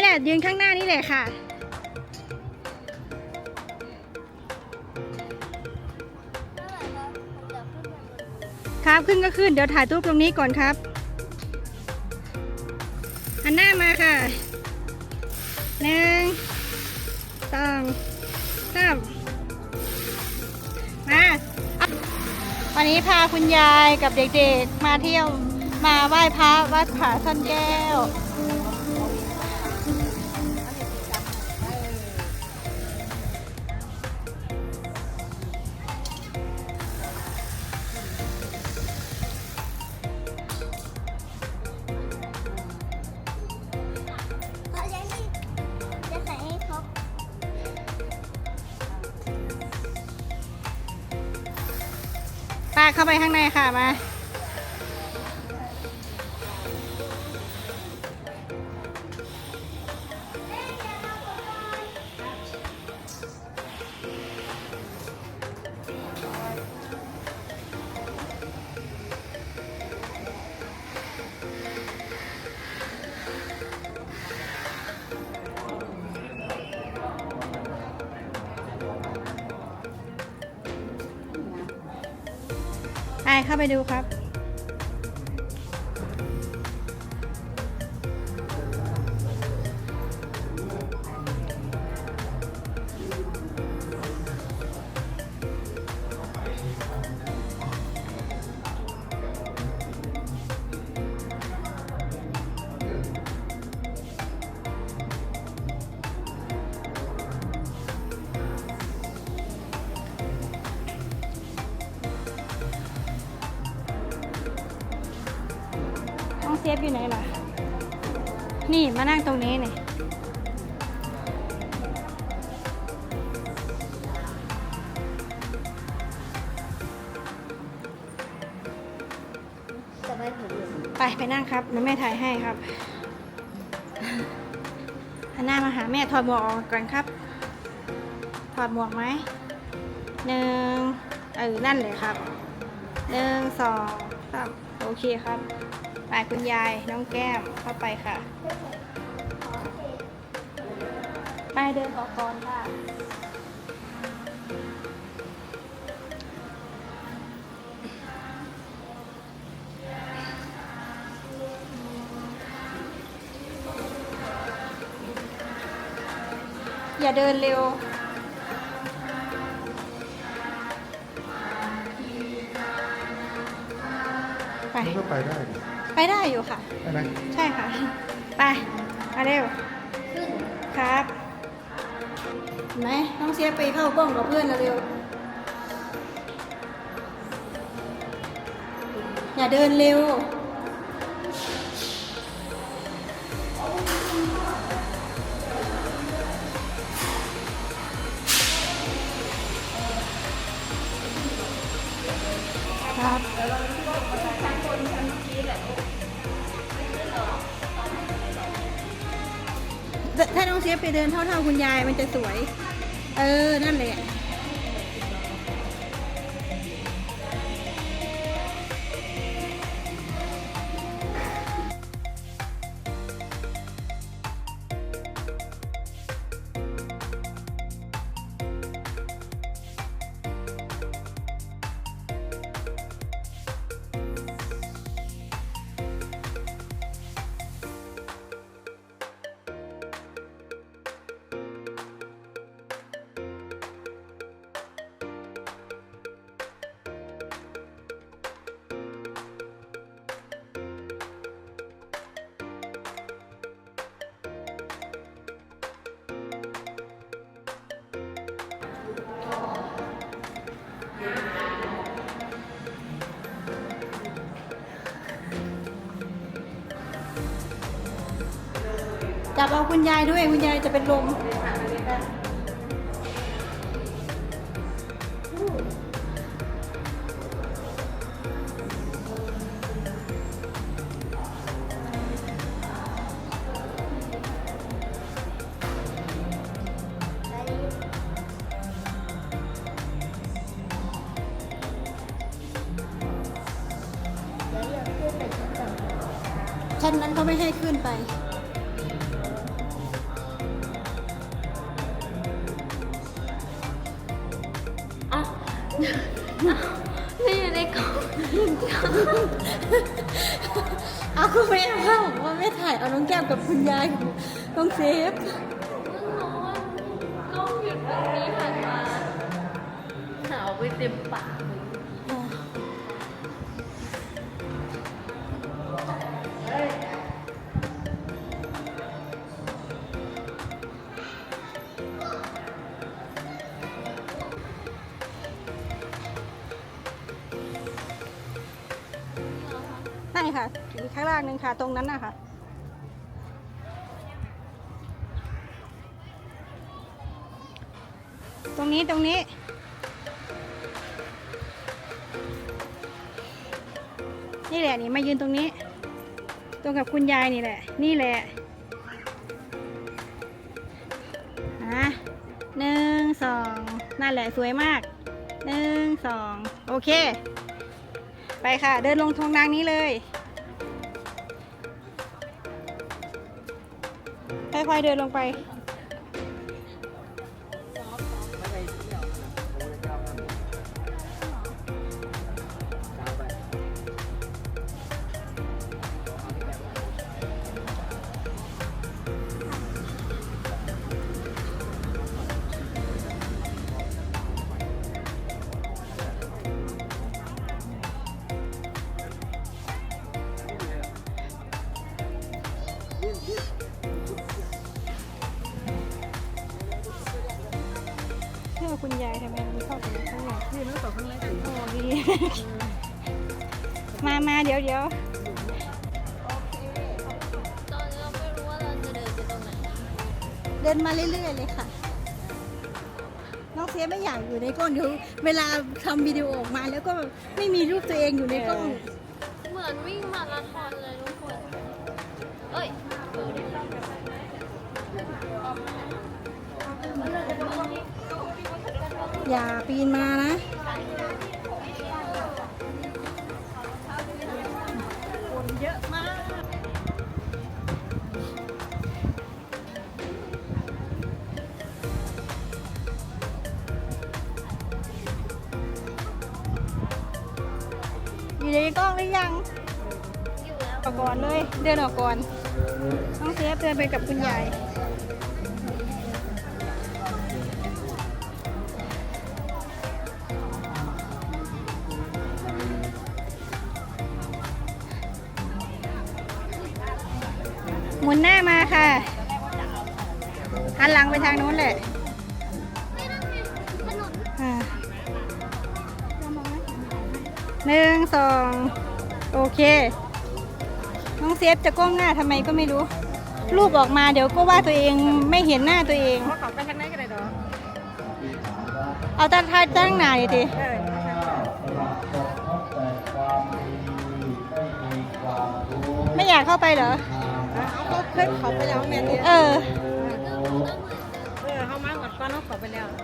นี่แหละ ยืนข้างหน้านี่แหละค่ะ ครับขึ้นก็ขึ้น เดี๋ยวถ่ายรูปตรงนี้ก่อนครับหันหน้ามาค่ะหนึ่งสองสามมาวันนี้พาคุณยายกับเด็กๆ มาเที่ยวมาไหว้พระวัดผาซ่อนแก้ว เข้าไปข้างในค่ะมา เข้าไปดูครับ เซฟอยู่ไหนล่ะ นี่มานั่งตรงนี้นี่จะไม่ถึงไปไปนั่งครับเดี๋ยวแม่ถ่ายให้ครับหันหน้ามาหาแม่ถอดหมวกออกก่อนครับ ถอดหมวกไหมหนึ่งเออนั่นเลยครับหนึ่งสองสามโอเคครับ ไปคุณยายน้องแก้มเข้าไปค่ะ ไปเดินออกก่อนค่ะ อย่าเดินเร็วไป มันก็ไปได้ ไปได้อยู่ค่ะ ใช่ไหมใช่ค่ะ ไป มาเร็ว ขึ้นครับเห็นไหมน้องเสียไปเข้ากล้องกับเพื่อนเร็วๆอย่าเดินเร็ว ครับ ถ้าน้องเสียไปเดินเท่าๆคุณยายมันจะสวย เออ นั่นแหละ จับเอาคุณยายด้วยคุณยายจะเป็นลมชั้นสองชั้นนั้นเขาไม่ให้ขึ้นไป คุณแม่เข้าว่าไม่ถ่ายเอาน้องแก้มกับคุณยายต้องเซฟกล้องหยุดตรงนี้หันมาหาวไปเต็มปากเลย นั่ค่ะอีกข้างล่างหนึ่งค่ะตรงนั้นนะคะตรงนี้ตรงนี้ นี่แหละนี่มายืนตรงนี้ ตรงกับคุณยายนี่แหละ นี่แหละอะหนึ่งสองนั่นแหละสวยมากหนึ่งสองโอเค ไปค่ะ เดินลงทงนางนี้เลย ค่อยๆเดินลงไป อคุณยายทำไมมันเข้าไปข้างในนี่มันก็ข้างในถึงโอ้ดีมามาเดี๋ยวเดี๋ยวตอนนี้เราไม่รู้ว่าเราจะเดินไปตรงไหนเดินมาเรื่อยๆเลยค่ะ น้องเซฟไม่อยากอยู่ในกล้องเดี๋ยวเวลาทำวิดีโอออกมาแล้วก็ไม่มีรูปตัวเองอยู่ในกล้อง เหมือนวิ่งมาราธอนเลยทุกคน เอ้ย ออดิอย่าปีนมานะ คนเยอะมาก อยู่ในกล้องหรือยังอยู่แล้วออกก่อนเลย เดินออกก่อน น้องเซฟเดินไปกับคุณยาย มุนหน้ามาค่ะหันหลังไปทางนู้นแหละอ่าหนึ่งสองโอเคน้องเซฟจะก้มหน้าทำไมก็ไม่รู้ รูปออกมาเดี๋ยวก็ว่าตัวเองไม่เห็นหน้าตัวเองเขาขับไปทางไหนกันเลยเนาะเอาตั้งท่าตั้งหน้าดิทีเออไม่อยากเข้าไปเหรอ เขาเคยเขาไปแล้วแม่เนี่ยเออ เออเขามาก่อนก้อนเขาเขาไปแล้วอ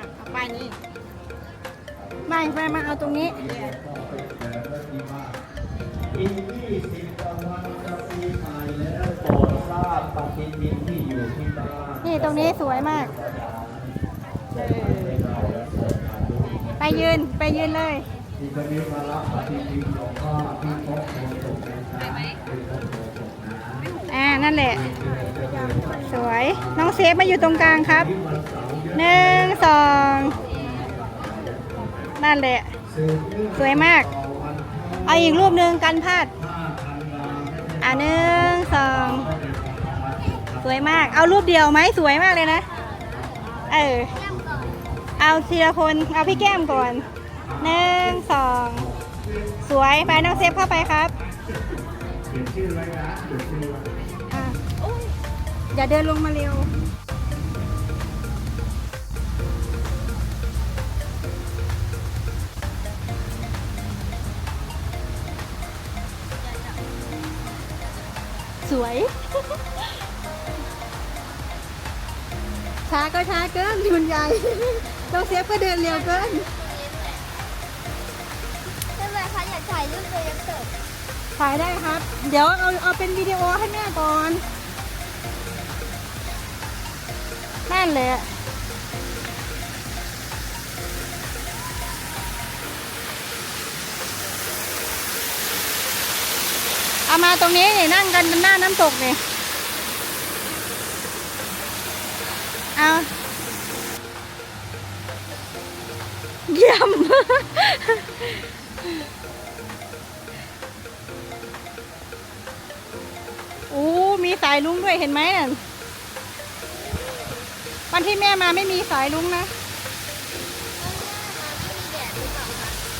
ะเอาป้ายนี้ไม่ไม่มาเอาตรงนี้อีก20กว่าวันจะปีใหม่แล้วโปรดทราบปฏิทินที่อยู่ที่บ้านนี่ตรงนี้สวยมากไปยืนไปยืนเลย ที่จะมีมารับปฏิทินของพ่อที่พบโคศกนะจ๊ะที่พบโคศกนะอ่า นั่นแหละ สวย น้องเซฟมาอยู่ตรงกลางครับหนึ่งสองนั่นแหละ สวยมาก เอาอีกรูปหนึ่งกันพลาด อ่าหนึ่งสองสวยมาก เอารูปเดียวไหมสวยมากเลยนะ เออ เอาทีละคน เอาพี่แก้มก่อน หนึ่งสองสวยไปน้องเซฟเข้าไปครับเขียนชื่อไว้นะเขียนชื่อไว้อะอย่าเดินลงมาเร็ว สวย ช้าก็ช้าเกินคุณยายต้องเซฟก็เดินเร็วเกิน รูปโดยยักายได้ครับ เดี๋ยวเอาเอาเป็นวิดีโอให้แม่ก่อน นั่นแลยเอามาตรงนี้นี่นั่งกันหน้าน้ำตกนี่เอาเยี่ยมายลุงด้วยเห็นไหมน่ะวันที่แม่มาไม่มีสายลุงนะ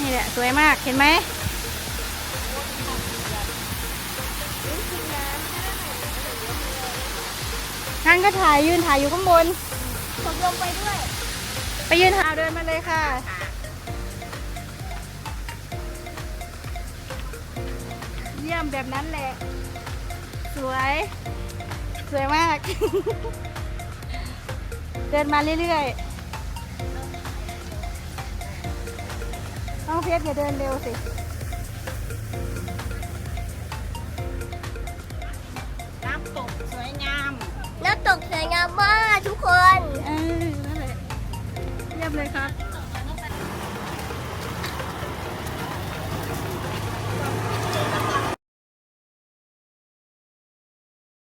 นี่แหละสวยมากเห็นไหมงั้นก็ถ่ายยืนถ่ายอยู่ข้างบนผมลงไปด้วย ไปยืนถ่ายเดินมาเลยค่ะเยี่ยมแบบนั้นแหละ สวย สวยมาก เดินมาเรื่อยๆน้องเพชรอย่าเดินเร็วสิน้ำตกสวยงามน้ำตกสวยงามมากทุกคน เออนั่นแหละเยี่ยมเลยครับ